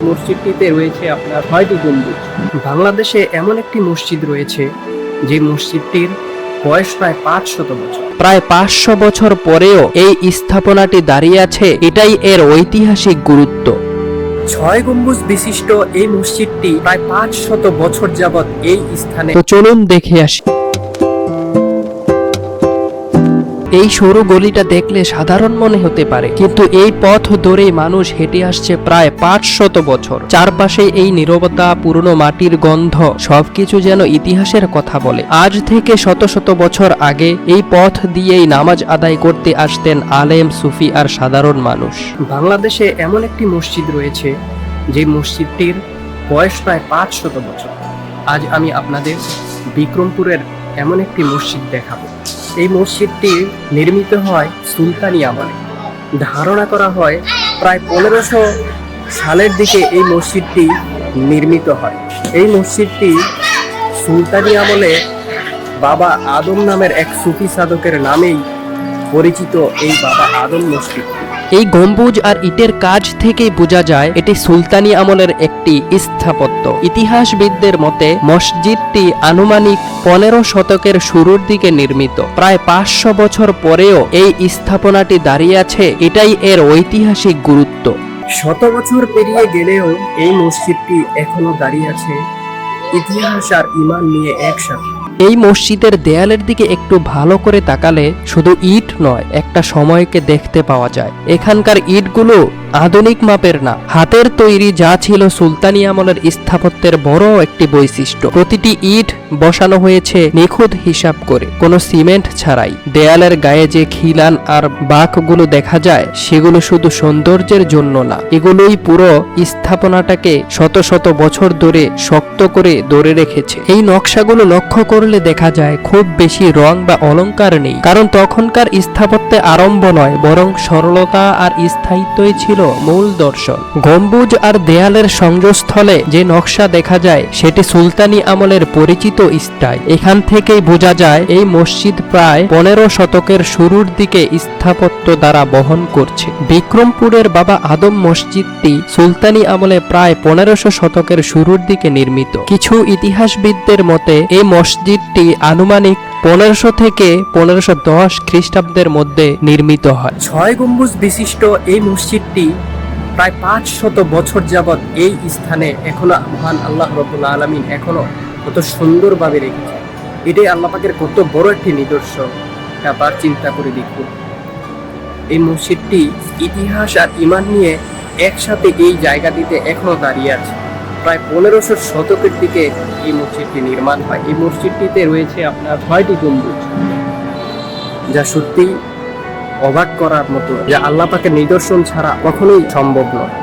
মসজিদটিতে রয়েছে আপনার ছয়টি গম্বুজ। বাংলাদেশে এমন একটি মসজিদ রয়েছে যে মসজিদটির বয়স প্রায় পাঁচ শত বছর। প্রায় পাঁচশো বছর পরেও এই স্থাপনাটি দাঁড়িয়ে আছে এটাই এর ঐতিহাসিক গুরুত্ব। ছয় গম্বুজ বিশিষ্ট এই মসজিদটি প্রায় পাঁচ শত বছর যাবৎ এই স্থানে তো চলুন দেখে আসি। এই সরু গলিটা দেখলে সাধারণ মনে হতে পারে, কিন্তু এই পথ ধরেই মানুষ হেঁটে আসছে প্রায় পাঁচ শত বছর। চারপাশে এই নীরবতা, পুরনো মাটির গন্ধ, সবকিছু যেন ইতিহাসের কথা বলে। আজ থেকে শত শত বছর আগে এই পথ দিয়েই নামাজ আদায় করতে আসতেন আলেম, সুফি আর সাধারণ মানুষ। বাংলাদেশে এমন একটি মসজিদ রয়েছে, যে মসজিদটির বয়স প্রায় পাঁচ শত বছর। আজ আমি আপনাদের বিক্রমপুরের এমন একটি মসজিদ দেখাবো। এই মসজিদটি নির্মিত হয় সুলতানি আমলে। ধারণা করা হয় প্রায় পনেরোশো সালের দিকে এই মসজিদটি নির্মিত হয়। এই মসজিদটি সুলতানি আমলে বাবা আদম নামের এক সুফি সাধকের নামেই পরিচিত এই বাবা আদম মসজিদ এই গম্বুজ আর ইটের কাজ থেকেই বোঝা যায়, এটি সুলতানি আমলের একটি স্থাপত্য। ইতিহাসবিদদের মতে, মসজিদটি আনুমানিক পনেরো শতকের শুরুর দিকে নির্মিত। প্রায় পাঁচশো বছর পরেও এই স্থাপনাটি দাঁড়িয়ে আছে, এটাই এর ঐতিহাসিক গুরুত্ব। শত বছর পেরিয়ে গেলেও এই মসজিদটি এখনও দাঁড়িয়ে আছে। ইতিহাস আর ইমান নিয়ে একসাথে। এই মসজিদের দেয়ালের দিকে একটু ভালো করে তাকালে শুধু ইট নয়, একটা সময়কে দেখতে পাওয়া যায়। এখানকার ইটগুলো আধুনিক মাপের না। হাতের তৈরি যা ছিল সুলতানি আমলের স্থাপত্যের বড় একটি বৈশিষ্ট্য। প্রতিটি ইট বসানো হয়েছে নিখুঁত হিসাব করে। কোনো সিমেন্ট ছাড়াই। দেয়ালের গায়ে যে খিলান আর বাঁকগুলো দেখা যায়, সেগুলো শুধু সৌন্দর্যের জন্য না। এগুলোই পুরো স্থাপনাটাকে শত শত বছর ধরে শক্ত করে ধরে রেখেছে। এই নকশাগুলো লক্ষ্য করলে দেখা যায় খুব বেশি রং বা অলংকার নেই। কারণ তখনকার স্থাপত্যে আরম্ভ নয়, বরং সরলতা আর স্থায়িত্বই ছিল মূল দর্শন। গম্বুজ আর দেয়ালের সংযোগস্থলে যে নকশা দেখা যায়, সেটি সুলতানি আমলের পরিচিত স্টাইল এখান থেকেই বোঝা যায়, এই মসজিদ প্রায় পনেরো শতকের শুরুর দিকে স্থাপত্য দ্বারা বহন করছে। বিক্রমপুরের বাবা আদম মসজিদটি সুলতানি আমলে প্রায় পনেরোশো শতকের শুরুর দিকে নির্মিত। কিছু ইতিহাসবিদদের মতে এই মসজিদটি আনুমানিক পনেরোশো থেকে পনেরোশো দশ খ্রিস্টাব্দের মধ্যে নির্মিত হয়। ছয় গম্বুজ বিশিষ্ট এই মসজিদটি প্রায় পাঁচ শত বছর যাবৎ এই স্থানে এখনও মহান আল্লাহ রবুল্লা আলমিন এখনও কত সুন্দরভাবে রেখেছে এটাই আল্লাহ পাকের কত বড় একটি নিদর্শন আবার চিন্তা করে দেখুন। এই মসজিদটি ইতিহাস আর ইমান নিয়ে একসাথে এই জায়গাটিতে এখনও দাঁড়িয়ে আছে। প্রায় পনেরোশো শতকের দিকে এই মসজিদটি নির্মাণ হয়। এই মসজিদটিতে রয়েছে আপনার ছয়টি গম্বুজ, যা সত্যি অবাক করার মতো। যা আল্লাহ পাকের নিদর্শন ছাড়া কখনোই সম্ভব নয়।